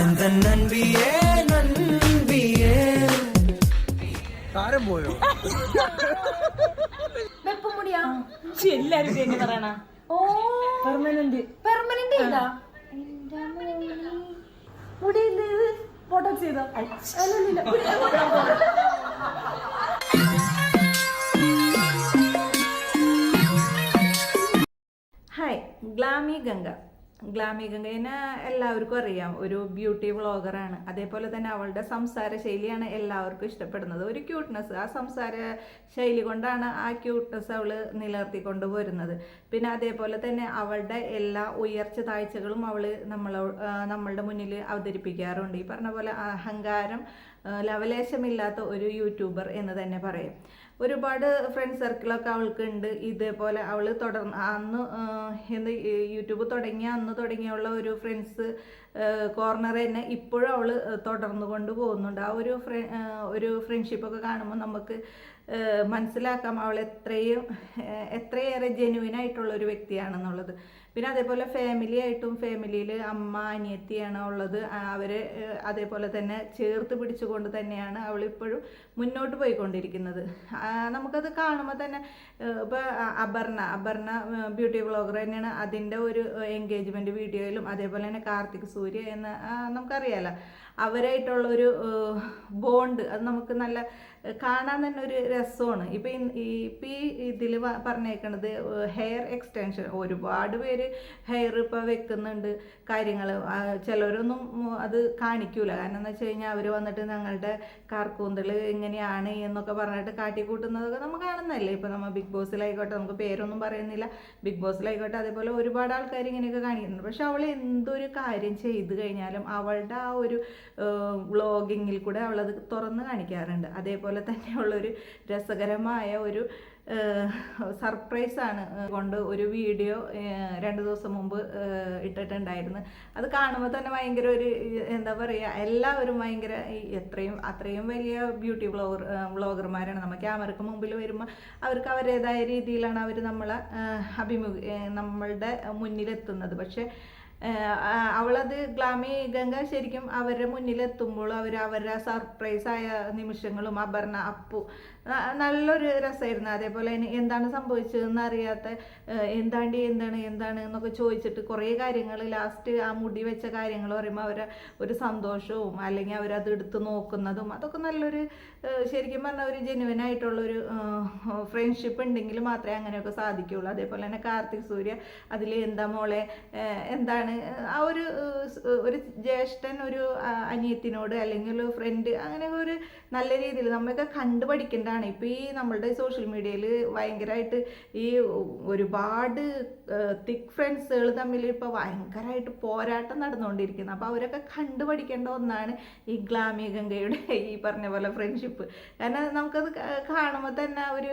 എന്തൻ നൻപിയേ. നൻപിയേ താരം പോയോ? വെപ്പം മുടിയാ എല്ലാരും എന്നെ പറയണ. ഓ. പെർമനന്റ് പെർമനന്റ് ചെയ്താ മുടി ബോട്ടോക്സ് ചെയ്തോ? അല്ലല്ല ഹായ് ഗ്ലാമി ഗംഗ ഗ്ലാമി എല്ലാവർക്കും അറിയാം. ഒരു ബ്യൂട്ടി വ്ളോഗറാണ് അതേപോലെ തന്നെ അവളുടെ സംസാര ശൈലിയാണ് എല്ലാവർക്കും ഇഷ്ടപ്പെടുന്നത്. ഒരു ക്യൂട്ട്നെസ് ആ സംസാര ശൈലി കൊണ്ടാണ് ആ ക്യൂട്ട്നെസ് അവൾ നിലനിർത്തിക്കൊണ്ട് പോരുന്നത്. പിന്നെ അതേപോലെ തന്നെ അവളുടെ എല്ലാ ഉയർച്ച താഴ്ചകളും അവൾ നമ്മളോ നമ്മളുടെ മുന്നിൽ അവതരിപ്പിക്കാറുണ്ട്. ഈ പറഞ്ഞ പോലെ അഹങ്കാരം ലവലേശമില്ലാത്ത ഒരു യൂട്യൂബർ എന്ന് തന്നെ പറയാം. ഒരുപാട് ഫ്രണ്ട് സർക്കിളൊക്കെ അവൾക്ക് ഉണ്ട്. ഇതേപോലെ അവൾ തുടർന്ന് അന്ന് എന്ന് യൂട്യൂബ് തുടങ്ങിയ അന്ന് തുടങ്ങിയുള്ള ഒരു ഫ്രണ്ട്സ് കോർണർ തന്നെ ഇപ്പോഴും അവൾ തുടർന്നു കൊണ്ട് പോകുന്നുണ്ട്. ആ ഒരു ഫ്ര ഒരു ഫ്രണ്ട്ഷിപ്പൊക്കെ കാണുമ്പോൾ നമുക്ക് മനസ്സിലാക്കാം അവൾ എത്രയും എത്രയേറെ ജെനുവിൻ ആയിട്ടുള്ള ഒരു വ്യക്തിയാണെന്നുള്ളത്. പിന്നെ അതേപോലെ ഫാമിലി ആയിട്ടും ഫാമിലിയിൽ അമ്മ അനിയത്തിയാണ് ഉള്ളത്. അവരെ അതേപോലെ തന്നെ ചേർത്ത് പിടിച്ചുകൊണ്ട് തന്നെയാണ് അവൾ ഇപ്പോഴും മുന്നോട്ട് പോയിക്കൊണ്ടിരിക്കുന്നത്. നമുക്കത് കാണുമ്പോൾ തന്നെ ഇപ്പോൾ അപർണ അപർണ ബ്യൂട്ടി വ്ളോഗർ തന്നെയാണ് അതിന്റെ ഒരു എൻഗേജ്മെന്റ് വീഡിയോയിലും അതേപോലെ തന്നെ കാർത്തിക് സൂര്യ എന്ന നമുക്കറിയാലോ. അവരായിട്ടുള്ള ഒരു ബോണ്ട് അത് നമുക്ക് നല്ല കാണാൻ തന്നെ ഒരു രസമാണ്. ഇപ്പം ഇപ്പം ഈ ഇതിൽ പറഞ്ഞേക്കണത് ഹെയർ എക്സ്റ്റൻഷൻ ഒരുപാട് പേര് ഹെയർ ഇപ്പോൾ വെക്കുന്നുണ്ട് കാര്യങ്ങൾ ചിലരൊന്നും അത് കാണിക്കൂല. കാരണം എന്ന് വെച്ച് കഴിഞ്ഞാൽ അവർ വന്നിട്ട് ഞങ്ങളുടെ കാർക്കൂന്തൽ എങ്ങനെയാണ് എന്നൊക്കെ പറഞ്ഞിട്ട് കാട്ടിക്കൂട്ടുന്നതൊക്കെ നമ്മൾ കാണുന്നതല്ലേ. ഇപ്പോൾ നമ്മൾ ബിഗ് ബോസിലായിക്കോട്ടെ നമുക്ക് പേരൊന്നും പറയുന്നില്ല. ബിഗ് ബോസിലായിക്കോട്ടെ അതേപോലെ ഒരുപാട് ആൾക്കാർ ഇങ്ങനെയൊക്കെ കാണിക്കുന്നുണ്ട്. പക്ഷെ അവൾ എന്തൊരു കാര്യം ചെയ്തു കഴിഞ്ഞാലും അവളുടെ ആ ഒരു വ്ളോഗിങ്ങിൽ കൂടെ അവളത് തുറന്ന് കാണിക്കാറുണ്ട്. അതേപോലെ തന്നെ തന്നെയുള്ളൊരു രസകരമായ ഒരു സർപ്രൈസാണ് കൊണ്ട് ഒരു വീഡിയോ രണ്ട് ദിവസം മുമ്പ് ഇട്ടിട്ടുണ്ടായിരുന്നു. അത് കാണുമ്പോൾ തന്നെ ഭയങ്കര ഒരു എന്താ പറയുക എല്ലാവരും ഭയങ്കര എത്രയും അത്രയും വലിയ ബ്യൂട്ടി ബ്ലോഗർ ബ്ലോഗർമാരാണ്. നമ്മൾ ക്യാമറയ്ക്ക് മുമ്പിൽ വരുമ്പോൾ അവർക്ക് അവരുടേതായ രീതിയിലാണ് അവർ നമ്മളെ അഭിമുഖ നമ്മളുടെ മുന്നിലെത്തുന്നത്. പക്ഷേ അവളത് ഗ്ലാമി ഗംഗ ശരിക്കും അവരുടെ മുന്നിൽ മുന്നിലെത്തുമ്പോൾ അവർ അവരുടെ സർപ്രൈസ് ആയ നിമിഷങ്ങളും അപർണ അപ്പു നല്ലൊരു രസമായിരുന്നു. അതേപോലെ എന്താണ് സംഭവിച്ചതെന്ന് അറിയാത്ത എന്താണ്ടി എന്താണ് എന്താണ് എന്നൊക്കെ ചോദിച്ചിട്ട് കുറേ കാര്യങ്ങൾ ലാസ്റ്റ് ആ മുടി വെച്ച കാര്യങ്ങൾ പറയുമ്പോൾ അവരെ ഒരു സന്തോഷവും അല്ലെങ്കിൽ അവരത് എടുത്ത് നോക്കുന്നതും അതൊക്കെ നല്ലൊരു ശരിക്കും പറഞ്ഞാൽ ഒരു ജെനുവൻ ആയിട്ടുള്ളൊരു ഫ്രണ്ട്ഷിപ്പ് ഉണ്ടെങ്കിൽ മാത്രമേ അങ്ങനെയൊക്കെ സാധിക്കുകയുള്ളൂ. അതേപോലെ തന്നെ കാർത്തിക് സൂര്യ അതിൽ എന്താ മോളെ ഏഹ് എന്താണ് ആ ഒരു ഒരു ജ്യേഷ്ഠൻ ഒരു അനിയത്തിനോട് അല്ലെങ്കിൽ ഒരു ഫ്രണ്ട് അങ്ങനെ ഒരു നല്ല രീതിയിൽ നമ്മൾക്ക് കണ്ടു പഠിക്കേണ്ടതാണ്. ഇപ്പോൾ ഈ നമ്മളുടെ സോഷ്യൽ മീഡിയയിൽ ഭയങ്കരമായിട്ട് ഈ ഒരുപാട് തിക് ഫ്രണ്ട്സുകൾ തമ്മിൽ ഇപ്പോൾ ഭയങ്കരമായിട്ട് പോരാട്ടം നടന്നുകൊണ്ടിരിക്കുന്നത് അപ്പോൾ അവരൊക്കെ കണ്ടു പഠിക്കേണ്ട ഒന്നാണ് ഈ ഗ്ലാമി ഗംഗയുടെ ഈ പറഞ്ഞ പോലെ ഫ്രണ്ട്ഷിപ്പ് കാരണം നമുക്കത് കാണുമ്പോൾ തന്നെ ഒരു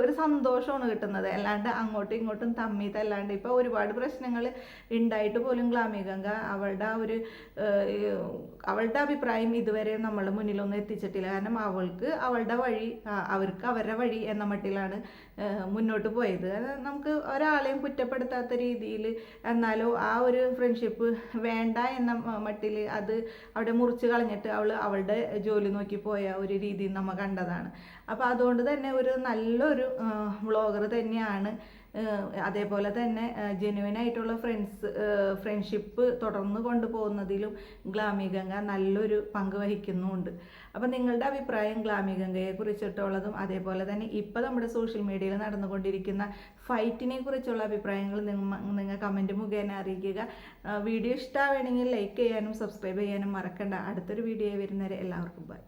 ഒരു സന്തോഷമാണ് കിട്ടുന്നത്. അല്ലാണ്ട് അങ്ങോട്ടും ഇങ്ങോട്ടും തമ്മി തല്ലാണ്ട് ഇപ്പോൾ ഒരുപാട് പ്രശ്നങ്ങൾ ഉണ്ടായിട്ട് പോലും ഗ്ലാമികങ്ക അവളുടെ ആ ഒരു അവളുടെ അഭിപ്രായം ഇതുവരെ നമ്മൾ മുന്നിലൊന്നും എത്തിച്ചിട്ടില്ല. കാരണം അവൾക്ക് അവളുടെ വഴി അവർക്ക് അവരുടെ വഴി എന്ന മട്ടിലാണ് മുന്നോട്ട് പോയത്. നമുക്ക് ഒരാളെയും കുറ്റപ്പെടുത്താത്ത രീതിയിൽ എന്നാലോ ആ ഒരു ഫ്രണ്ട്ഷിപ്പ് വേണ്ട എന്ന മട്ടിൽ അത് അവിടെ മുറിച്ച് കളഞ്ഞിട്ട് അവൾ അവളുടെ ജോലി നോക്കി പോയ ഒരു രീതി നമ്മൾ കണ്ടതാണ്. അപ്പോൾ അതുകൊണ്ട് തന്നെ ഒരു നല്ലൊരു വ്ളോഗർ തന്നെയാണ്. അതേപോലെ തന്നെ ജെനുവൻ ആയിട്ടുള്ള ഫ്രണ്ട്സ് ഫ്രണ്ട്ഷിപ്പ് തുടർന്ന് കൊണ്ടുപോകുന്നതിലും ഗ്ലാമി ഗംഗ നല്ലൊരു പങ്ക് വഹിക്കുന്നുമുണ്ട് അപ്പം നിങ്ങളുടെ അഭിപ്രായം ഗ്ലാമി ഗംഗയെ കുറിച്ചിട്ടുള്ളതും അതേപോലെ തന്നെ ഇപ്പോൾ നമ്മുടെ സോഷ്യൽ മീഡിയയിൽ നടന്നുകൊണ്ടിരിക്കുന്ന ഫൈറ്റിനെ കുറിച്ചുള്ള അഭിപ്രായങ്ങൾ നിങ്ങൾ കമന്റ് മുഖേന അറിയിക്കുക. വീഡിയോ ഇഷ്ടമാണെങ്കിൽ ലൈക്ക് ചെയ്യാനും സബ്സ്ക്രൈബ് ചെയ്യാനും മറക്കണ്ട. അടുത്തൊരു വീഡിയോ വരുന്നവരെ എല്ലാവർക്കും ബൈ